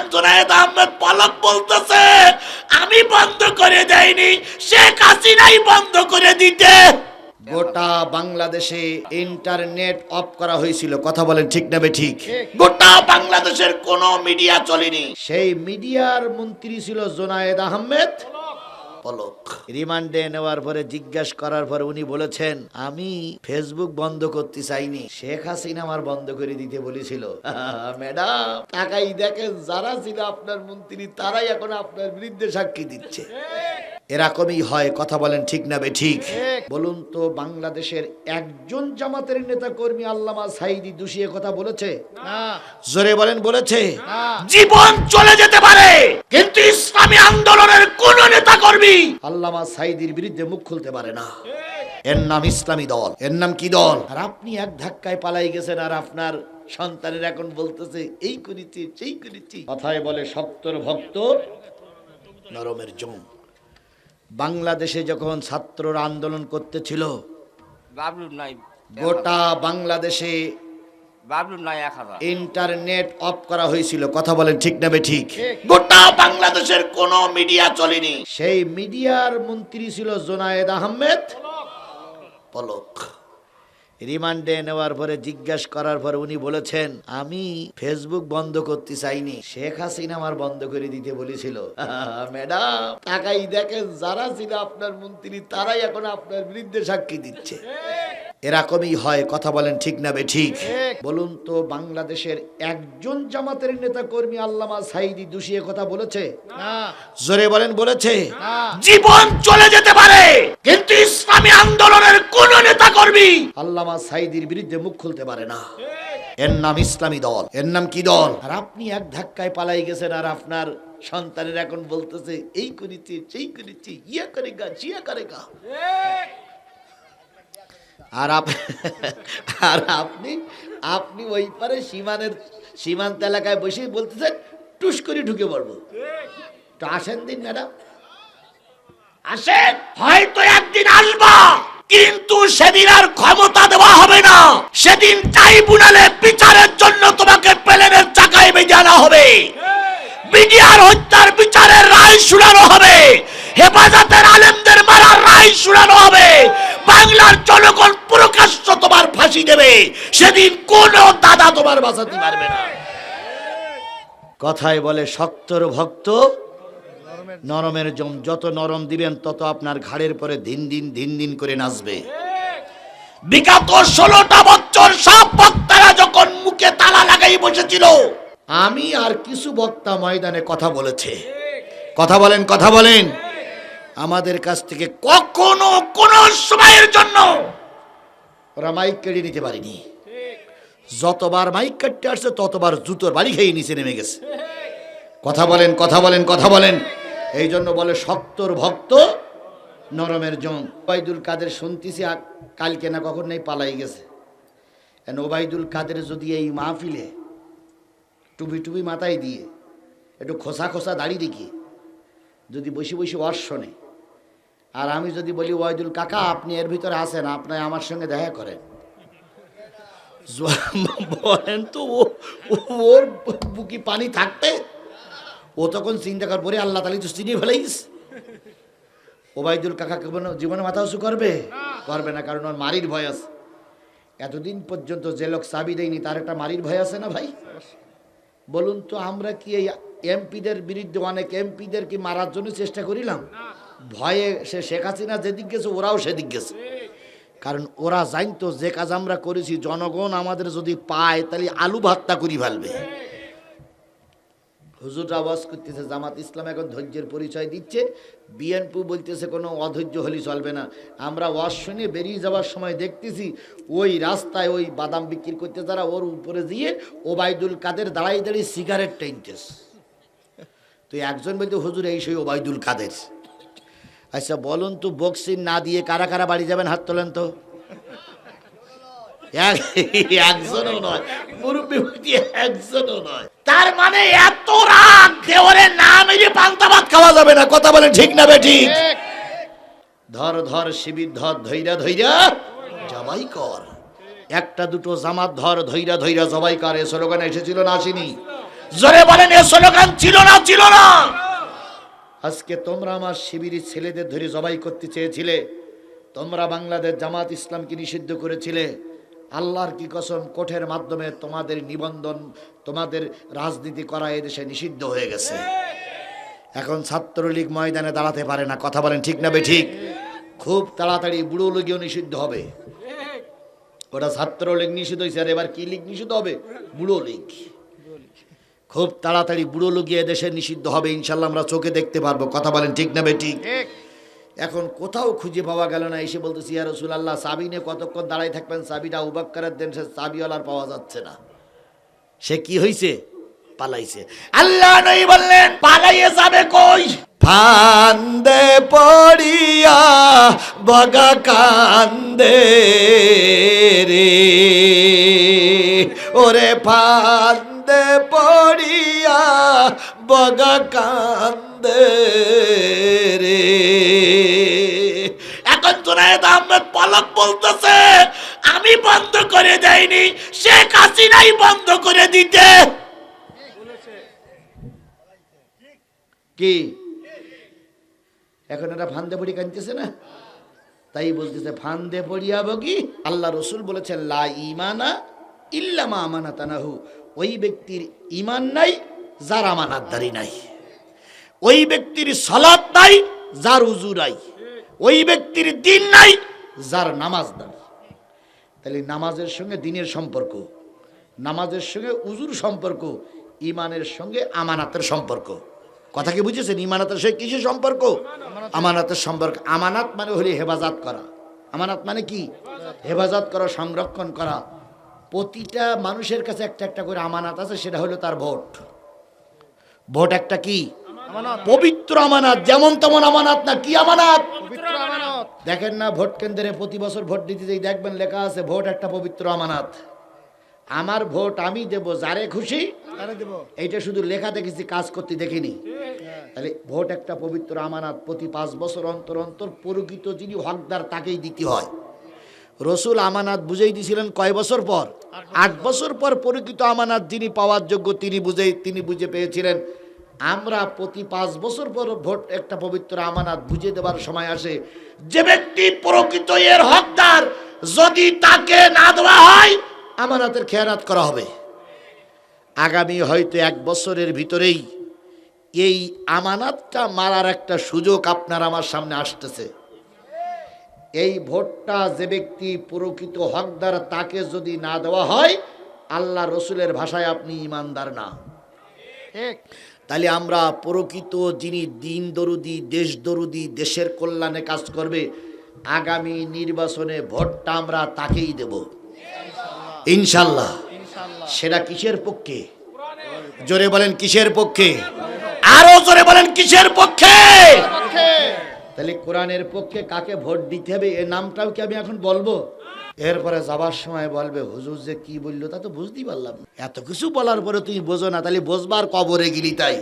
এখন জোনায়েদ আহমেদ পলক বলতেছে। আমি বন্ধ করে দেয়নি শেখ হাসিনাই বন্ধ করে দিতে। গোটা বাংলাদেশে ইন্টারনেট অফ করা হয়েছিল কথা বলেন ঠিক না ঠিক? গোটা বাংলাদেশের কোন মিডিয়া চলেনি। সেই মিডিয়ার মন্ত্রী ছিল জোনায়েদ আহমেদ। পলক। রিমান্ডে নেওয়ার পরে জিজ্ঞাসা করার পরে উনি বলেছেন আমি ফেসবুক বন্ধ করতে চাইনি। শেখ হাসিনা আমার বন্ধ করে দিতে বলেছিল। ম্যাডাম টাকাই দেখেন যারা ছিল আপনার মন্ত্রী তারাই এখন আপনার বিরুদ্ধে সাক্ষী দিচ্ছে। এরকমই হয় কথা বলেন ঠিক না বে ঠিক? বলুন তো বাংলাদেশের একজন জামাতের নেতা কর্মী আল্লামা সাইদি দুষিয়ে কথা বলেছে? জোরে বলেন বলেছে? জীবন চলে যেতে পারে কিন্তু ইসলামী আন্দোলনের কোন নেতা কর্মী আল্লামা সাইদির বিরুদ্ধে মুখ খুলতে পারে না। এর নাম ইসলামী দল। এর নাম কি দল? আর আপনি এক ধাক্কায় পালাই গেছেন আর আপনার সন্তানের এখন বলতেছে এই করেছি সেই করেছি। কথায় বলে শক্তর ভক্ত নরমের জম। বাংলাদেশে যখন ছাত্ররা আন্দোলন করতেছিল গোটা বাংলাদেশে ইন্টারনেট অফ করা হয়েছিল কথা বলেন ঠিক না ঠিক? গোটা বাংলাদেশের কোন মিডিয়া চলেনি। সেই মিডিয়ার মন্ত্রী ছিল জোনায়েদ আহমেদ। পলক। রিমান্ডে নেওয়ার পরে জিজ্ঞাসা করার পরে উনি বলেছেন আমি ফেসবুক বন্ধ করতে চাইনি। শেখ হাসিনা আমার বন্ধ করে দিতে বলেছিল। ম্যাডাম টাকাই দেখেন যারা ছিল আপনার মন্ত্রী তারাই এখন আপনার বিরুদ্ধে সাক্ষী দিচ্ছে। এরকমই হয় কথা বলেন ঠিক না বে ঠিক? বলুন তো বাংলাদেশের একজন জামাতের নেতা কর্মী আল্লামা সাইদি দুষিয়ে কথা বলেছে? জোরে বলেন বলেছে? জীবন চলে যেতে পারে কিন্তু ইসলামী আন্দোলনের কোন আল্লামা সাইদির বিরুদ্ধে মুখ খুলতে পারে না। এর নাম ইসলামী দল। এর নাম কি দল? আর আপনি এক ধাক্কায় পালাই গেছেন আর আপনার সন্তানের এখন বলতেছে এই করেছি সেই করেছি ইয়া করে গা জিয়া করে গা আর আর আপনি আপনি ওই পারে সীমানের সীমান্ত এলাকায় বসে বলতেছেন টুস করে ঢুকে পড়ব। তো আসেন দিন ম্যাডাম। আসেন? হয়তো একদিন আসবা। কিন্তু সেদিন আর ক্ষমতা দেওয়া হবে না। সেদিন ট্রাইব্যুনালে বিচারের জন্য তোমাকে প্লেনের চাকায় বেঁধে আনা হবে। মিডিয়ার হত্যার বিচারের রায় শুনানো হবে। হেফাজতের আলেমদের মারার রায় শুনানো হবে। বাংলার জনগণ প্রকাশ্য তোমার ফাঁসি দেবে। সেদিন কোন দাদা তোমার বাঁচাতে পারবে না। কথায় বলে শক্তর ভক্ত নরমের জম যত নরম দিবেন, তত আপনার ঘাড়ের পরে দিন দিন দিন দিন করে নাচবে। বিগত ষোলোটা বছর সব বক্তারা যখন মুখে তালা লাগাই বসেছিল, আমি আর কিছু বক্তা ময়দানে কথা বলেছে। কথা বলেন কথা বলেন। আমাদের কাছ থেকে কখনো কোন সময়ের জন্য ওরা মাইক কেড়ে নিতে পারিনি। যতবার মাইক কাটতে আসছে, ততবার জুতোর বাড়ি খেয়ে নিচে নেমে গেছে। কথা বলেন কথা বলেন কথা বলেন। এই জন্য বলে শক্তর ভক্ত নরমের জন। ওবায়দুল কাদের শুনতেছি কালকে না কখন নেই পালাই গেছে। ওবায়দুল কাদের যদি এই মাহফিলে টুপি টুপি মাথায় দিয়ে একটু খোসা খোসা দাঁড়িয়ে দেখি, যদি বসে বসে ওয়ার শোনে। আর আমি যদি বলি ওয়াইদুল কাকা, আপনি এর ভিতরে আসেন আপনি আমার সঙ্গে দেখা করেন। বলেন তো ওর বুকি পানি থাকবে ও তখন চিন্তা কর পরে আল্লাহ তালি তো চিনিয়ে ফেলাইস। ওবায়দুল কাকা জীবনে মাথা উঁচু করবে? করবে না কারণ ওর মারির ভয় আছে। এতদিন পর্যন্ত যে লোক চাবি দেয়নি তার একটা মারির ভয় আছে না ভাই? বলুন তো আমরা কি এই এমপিদের বিরুদ্ধে অনেক এমপিদের কি মারার জন্য চেষ্টা করিলাম? ভয়ে সে শেখ হাসিনা যেদিক গেছে ওরাও সেদিক গেছে। কারণ ওরা জানতো যে কাজ আমরা করেছি জনগণ আমাদের যদি পায় তাহলে আলু ভাতটা করি ফেলবে। হুজুর আওয়াজ করতেছে, জামাত ইসলাম এখন ধৈর্যের পরিচয় দিচ্ছে। বিএনপি বলতেছে, কোনো অধৈর্য হলে চলবে না। আমরা ওয়াজ শুনে বেরিয়ে যাওয়ার সময় দেখতেছি, ওই রাস্তায় ওই বাদাম বিক্রি করতে যারা, ওর উপরে দিয়ে ওবায়দুল কাদের দাঁড়াই দাঁড়িয়ে সিগারেট টাইনতেছে তো একজন বলতে, হুজুর, এই সেই ওবায়দুল কাদের। আচ্ছা বলুন তো বক্সিং না দিয়ে কারা কারা বাড়ি যাবেন, হাত তোলেন তো। একজনও নয়। মুরব্বী বুঝি একজনও নয়। তার মানে এত রাগ দেওয়ারের নাম এই যে পান্তা খাওয়া যাবে না। কথা বলেন ঠিক না বেঠিক ধর ধর, শিবির ধর, ধৈরা ধৈরা, জবাই কর। একটা দুটো জামাত ধর, ধৈরা ধৈরা, জবাই কর। এ স্লোগান এসেছিল না আসেনি? জোরে বলেন, এ স্লোগান ছিল না ছিল না? আজকে তোমরা আমার শিবিরের ছেলেদের ধরে জবাই করতে চেয়েছিলে। তোমরা বাংলাদেশ জামাত ইসলামকে নিষিদ্ধ করেছিলে। আল্লাহর কি কসম, কোঠের মাধ্যমে তোমাদের নিবন্ধন, তোমাদের রাজনীতি করা এদেশে নিষিদ্ধ হয়ে গেছে। এখন ছাত্রলীগ ময়দানে দাঁড়াতে পারে না, কথা বলেন ঠিক না বে ঠিক? খুব তাড়াতাড়ি বুড়ো লীগও নিষিদ্ধ হবে। ওটা ছাত্রলীগ নিষিদ্ধ হয়েছে, আর এবার কি লীগ নিষিদ্ধ হবে? বুড়ো লীগ। খুব তাড়াতাড়ি বুড়ো লুকিয়ে দেশে নিষিদ্ধ হবে, ইনশাল্লাহ আমরা চোখে দেখতে পারব, কথা বলেন ঠিক না বেঠিক এখন কোথাও খুঁজে পাওয়া গেল না। এসে বলতেছি, ইয়া রসুল আল্লাহ সাবি নিয়ে কতক্ষণ দাঁড়াই থাকবেন? সাবিটা উবাক্কারের দেন, সে সাবিওয়ালার পাওয়া যাচ্ছে না। সে কি হয়েছে পালাইছে। আল্লাহ নই বললেন, পালাইয়ে যাবে কই? ফান্দে পড়িয়া বগা কান্দে রে। ওরে ফান্দে পড়িয়া বগা কান্দে আমি বন্ধ করে দেয়নি শেখ হাসিনাই বন্ধ করে দিতে। কি? এখন এটা পড়ি কানতেছে না? তাই বলতেছে, ফান্দে আল্লাহ রসুল বলেছেন, লা ইল্লামা আমানাতানাহু। ওই ব্যক্তির ইমান নাই, যার আমানাতদারি নাই। ওই ব্যক্তির সালাত নাই, যার উজু নাই। ওই ব্যক্তির দিন নাই যার নামাজ নাই। তাহলে নামাজের সঙ্গে দিনের সম্পর্ক নামাজের সঙ্গে উজুর সম্পর্ক ইমানের সঙ্গে আমানাতের সম্পর্ক। কথা কি বুঝেছেন? ইমানাতের সঙ্গে কিসের সম্পর্ক? আমানাতের সম্পর্ক। আমানাত মানে হলে হেফাজত করা। আমানাত মানে কি? হেফাজত করা সংরক্ষণ করা। প্রতিটা মানুষের কাছে একটা একটা করে আমানাত আছে সেটা হলো তার ভোট। ভোট একটা কি? পবিত্র আমানাত যেমন তেমন আমানাত না কি আমানাত? দেখেন না ভোট কেন্দ্রে প্রতি বছর ভোট দিতে যাই দেখবেন লেখা আছে ভোট একটা পবিত্র আমানাত। আমার ভোট আমি দেব যারে খুশি এইটা শুধু লেখা দেখেছি কাজ করতে দেখিনি। তাহলে ভোট একটা পবিত্র আমানাত প্রতি পাঁচ বছর অন্তর অন্তর প্রকৃত যিনি হকদার তাকেই দিতে হয়। রসুল আমানাত বুঝেই দিয়েছিলেন কয় বছর পর? আট বছর পর প্রকৃত আমানাত যিনি পাওয়ার যোগ্য তিনি বুঝেই তিনি বুঝে পেয়েছিলেন আমরা প্রতি পাঁচ বছর পর ভোট একটা পবিত্র আমানাত বুঝে দেওয়ার সময় আসে। যে ব্যক্তি প্রকৃত এর হকদার, যদি তাকে না দেওয়া হয়, আমানাতের খেয়ানাত করা হবে। আগামী হয়তো এক বছরের ভিতরেই এই আমানাতটা মারার একটা সুযোগ আপনার আমার সামনে আসতেছে। এই ভোটটা যে ব্যক্তি প্রকৃত হকদার, তাকে যদি না দেওয়া হয়, আল্লাহ রসুলের ভাষায় আপনি ইমানদার না। তাহলে আমরা প্রকৃত যিনি দিন দরুদি দেশ দরুদি দেশের কল্যাণে কাজ করবে আগামী নির্বাচনে ভোটটা আমরা তাকেই দেব। ইনশাল্লাহ। সেটা কিসের পক্ষে? জোরে বলেন কিসের পক্ষে? আরও জোরে বলেন কিসের পক্ষে? তাহলে কোরআনের পক্ষে কাকে ভোট দিতে হবে? এ নামটাও কি আমি এখন বলব? এরপরে যাবার সময় বলবে, হুজুর যে কি বলল তা তো বুঝতেই পারলাম। এত কিছু বলার পরে তুমি বোঝো না, তাহলে বোঝবার কবরে গিলি তাই